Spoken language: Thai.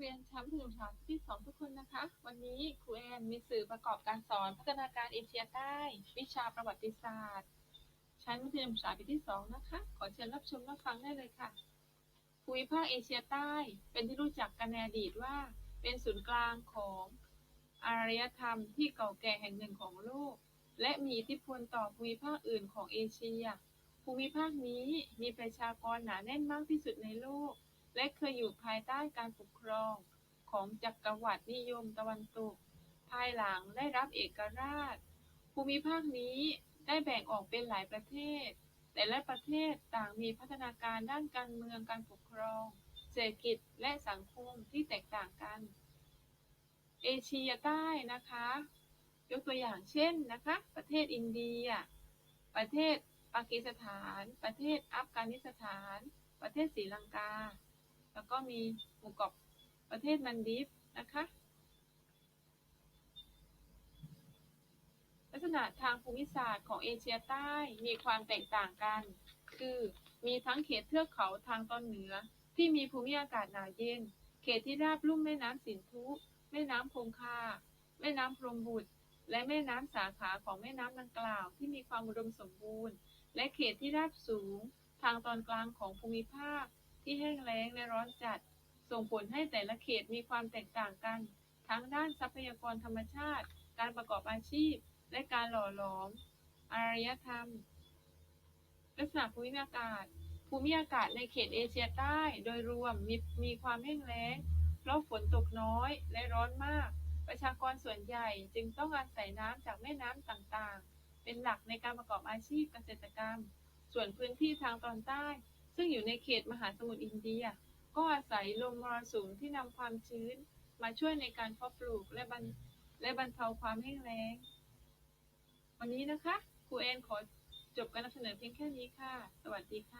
เรียนชั้นประถมศึกษาปีที่สองทุกคนนะคะ วันนี้ครูแอนมีสื่อประกอบการสอนพัฒนาการเอเชียใต้ วิชาประวัติศาสตร์ ชั้นมัธยมศึกษาปีที่สองนะคะ ขอเชิญรับชมรับฟังได้เลยค่ะภูมิภาคเอเชียใต้ เป็นที่รู้จักกันในอดีตว่า เป็นศูนย์กลางของอารยธรรมที่เก่าแก่แห่งหนึ่งของโลก และมีอิทธิพลต่อภูมิภาคอื่นของเอเชีย ภูมิภาคนี้มีประชากรหนาแน่นมากที่สุดในโลก และเคยอยู่ภายใต้การปกครองของจักรวรรดินิยมตะวันตก ภายหลังได้รับเอกราช ภูมิภาคนี้ได้แบ่งออกเป็นหลายประเทศ แต่ละประเทศต่างมีพัฒนาการด้านการเมืองการปกครอง เศรษฐกิจและสังคมที่แตกต่างกัน เอเชียใต้นะคะ ยกตัวอย่างเช่นนะคะ ประเทศอินเดีย ประเทศปากีสถาน ประเทศอัฟกานิสถาน ประเทศศรีลังกา แล้วก็มีหมู่เกาะประเทศมันดิฟนะคะ ลักษณะทางภูมิศาสตร์ของเอเชียใต้มีความแตกต่างกัน คือมีทั้งเขตเทือกเขาทางตอนเหนือ ที่มีภูมิอากาศหนาวเย็น เขตที่ราบลุ่มแม่น้ำสินธุ แม่น้ำคงคา แม่น้ำพรมบุตร และแม่น้ำสาขาของแม่น้ำดังกล่าว ที่มีความอุดมสมบูรณ์ และเขตที่ราบสูง ทางตอนกลางของภูมิภาค ที่แห้งแล้งและร้อนจัด ส่งผลให้แต่ละเขตมีความแตกต่างกัน ทั้งด้านทรัพยากรธรรมชาติ การประกอบอาชีพ และการหล่อหลอม อารยธรรม ลักษณะภูมิอากาศ ภูมิอากาศในเขตเอเชียใต้ โดยรวมมีมีความแห้งแล้ง เพราะฝนตกน้อยและร้อนมาก ประชากรส่วนใหญ่จึงต้องอาศัยน้ำจากแม่น้ำต่างๆ เป็นหลักในการประกอบอาชีพเกษตรกรรม ส่วนพื้นที่ทางตอนใต้ ซึ่งอยู่ในเขตมหาสมุทรอินเดีย ก็อาศัยลมมรสุมที่นำความชื้นมาช่วยในการเพาะปลูกและบรรและบรรเทาความแห้งแล้ง วันนี้นะคะครูแอนขอจบการนำเสนอเพียงแค่นี้ค่ะ สวัสดีค่ะ